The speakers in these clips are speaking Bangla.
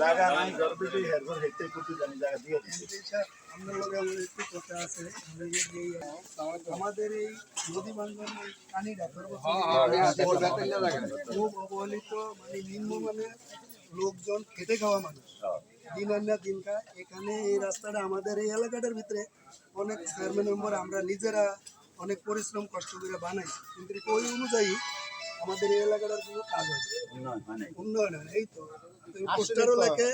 জায়গা নাই গর্বিত হেরবার হেঁটে কুটি জানি জায়গা দিয়ে দিচ্ছে আপনার লগে একটু কথা আছে আমি যে এই, আমাদের এই নদী বান্ধব এই পানিটা খুব অবহেলিত মানে নিম্নমানের লোকজন খেটে খাওয়া মানুষ। দিন আন না দিন খায়। এখানে এই রাস্তাটা আমাদের এই এলাকাটার ভিতরে অনেক চেয়ারম্যান মেম্বার আমরা নিজেরা অনেক পরিশ্রম কষ্ট করে বানাই কিন্তু ওই অনুযায়ী আমাদের এই এলাকাটার কোনো কাজ হয় উন্নয়ন এই তো। পোস্টারও লেখে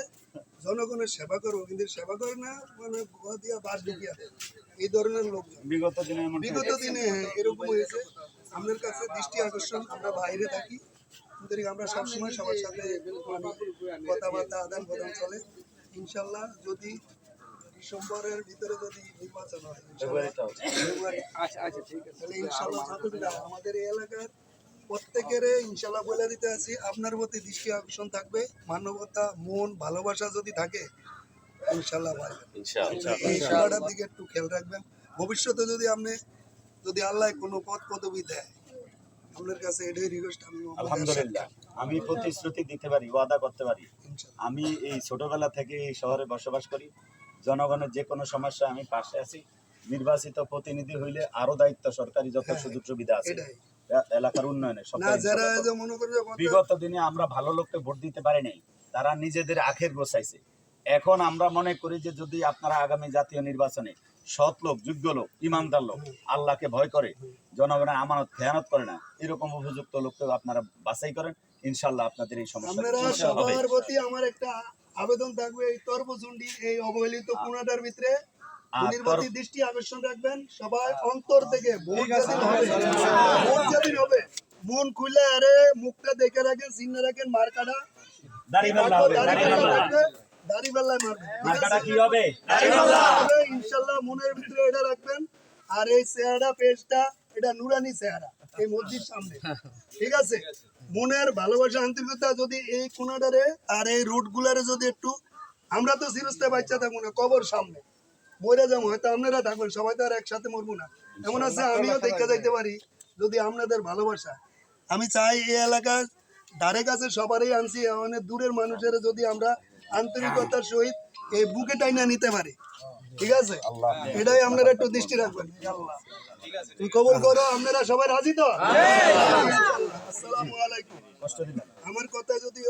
জনগণের সেবা করো কিন্তু সেবা করে না মানে দিয়া বাস ঢুকিয়া এই ধরনের লোকজন। বিগত দিনে বিগত দিনে এরকম হয়েছে আমাদের কাছে দৃষ্টি আকর্ষণ আমরা বাইরে থাকি কিন্তু আমরা সবসময় সবার সাথে মানে কথাবার্তা আদান প্রদান চলে। ইনশাল্লাহ যদি ডিসেম্বরের ভিতরে যদি নির্বাচন হয়। ফেব্রুয়ারি আচ্ছা আচ্ছা ঠিক আছে। তাহলে ইনশাল্লাহ যতটুকু আমাদের এই এলাকার প্রত্যেকের ইনশাল্লাহ বলে দিতে আছি আপনার প্রতি দৃষ্টি আকর্ষণ থাকবে মানবতা মন ভালোবাসা যদি থাকে ইনশাল্লাহ খেলাটার দিকে একটু খেয়াল রাখবেন। ভবিষ্যতে যদি আপনি যদি আল্লাহ কোনো পদ পদবি দেয় আপনার কাছে এটাই রিকোয়েস্ট আমি আলহামদুলিল্লাহ। আমি প্রতিশ্রুতি দিতে পারি ওয়াদা করতে পারি। আমি এই ছোটবেলা থেকে এই শহরে বসবাস করি। জনগণের যে কোনো সমস্যা আমি পাশে আছি। নির্বাচিত প্রতিনিধি হইলে আরও দায়িত্ব সরকারি যত হ্যাঁ, সুযোগ সুবিধা আছে। এলাকার উন্নয়নে বিগত দিনে আমরা ভালো লোককে ভোট দিতে পারি নাই তারা নিজেদের আখের গোছাইছে। এখন আমরা মনে করি যে যদি আপনারা আগামী জাতীয় নির্বাচনে সৎ লোক যোগ্য লোক ইমানদার লোক আল্লাহকে ভয় করে জনগণের আমানত খেয়ানত করে না এরকম উপযুক্ত লোককে আপনারা বাছাই করেন ইনশাল্লাহ আপনাদের এই সমস্যা আমার একটা আবেদন থাকবে এই তর্বচন্ডী এই অবহেলিত কোনাটার ভিতরে। দৃষ্টি আকর্ষণ রাখবেন। সবাই অন্তর থেকে ভোট যেদিন হবে ভোট যেদিন হবে মন খুলে আরে মুখটা দেখে রাখেন চিহ্নে রাখেন মার্কাটা। ইনশাল্লাহ মনের ভিতরে এটা রাখবেন। আর এই চেহারা পেজটা এটা নুরানি চেহারা। এই মসজিদ সামনে। ঠিক আছে? মনের ভালোবাসা, আন্তরিকতা যদি এই কোনাটারে আর এই রুট গুলারে যদি একটু, আমরা তো বাচ্চা থাকব না, কবর সামনে। যাব, হয়তো আপনারা থাকবেন, সবাই তো আর একসাথে মরবো না। এমন আছে, আমিও দেখতে যাইতে পারি, যদি আপনাদের ভালোবাসা। আমি চাই এই এলাকার ধারে কাছে সবারই আনছি, অনেক দূরের মানুষের যদি আমরা আন্তরিকতার সহিত এই বুকে টাইনা নিতে পারি। ঠিক আছে? এটাই আপনারা একটু দৃষ্টি রাখবেন। তুই তুমি কবল করো আপনারা সবাই রাজি তো? আসসালামু আলাইকুম। আমার কথা যদি